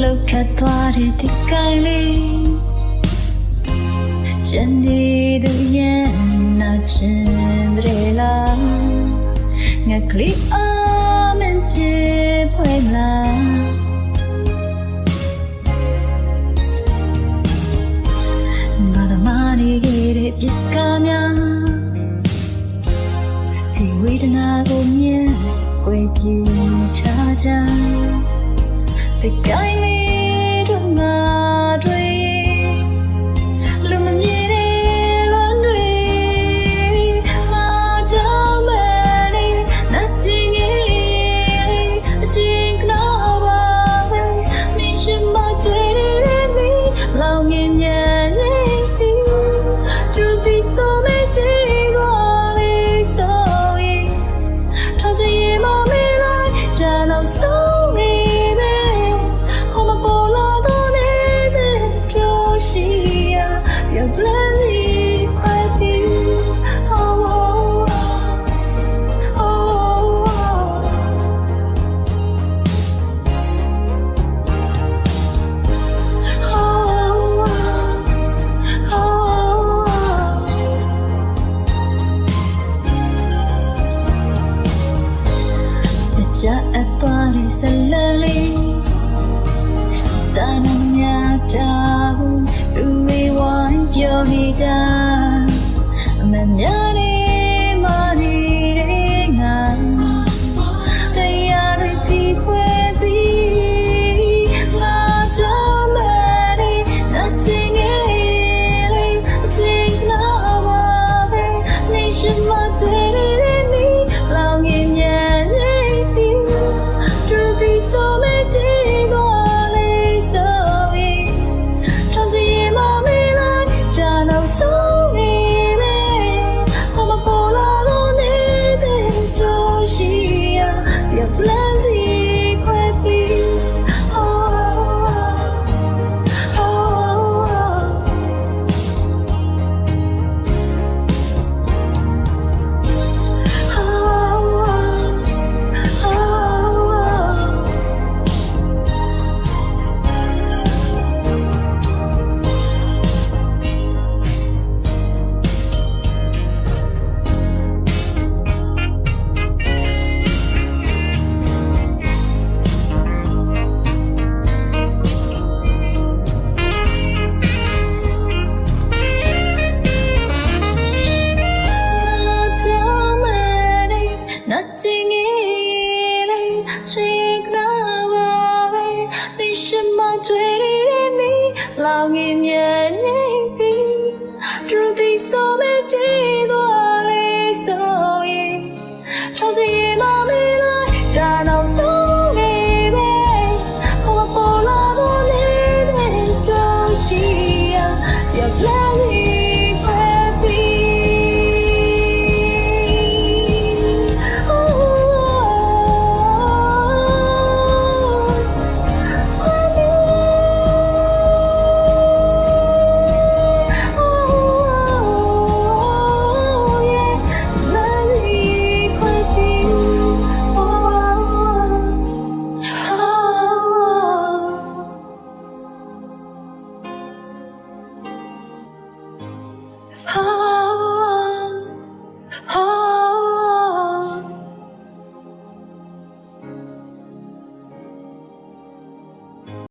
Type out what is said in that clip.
လောက်ခတ်သွားတဲ့ဒီကိုင်လေးကျန်နေသူရဲ့နာချင်တယ်လားငါကလေးအမင်းပြေပွဲလားငါတို့မာရီကြီးတဲ့ပစ္စကများဒီဝေဒနာကိုမြင် quên như cha cha the guy နေကြအမများ 浪一面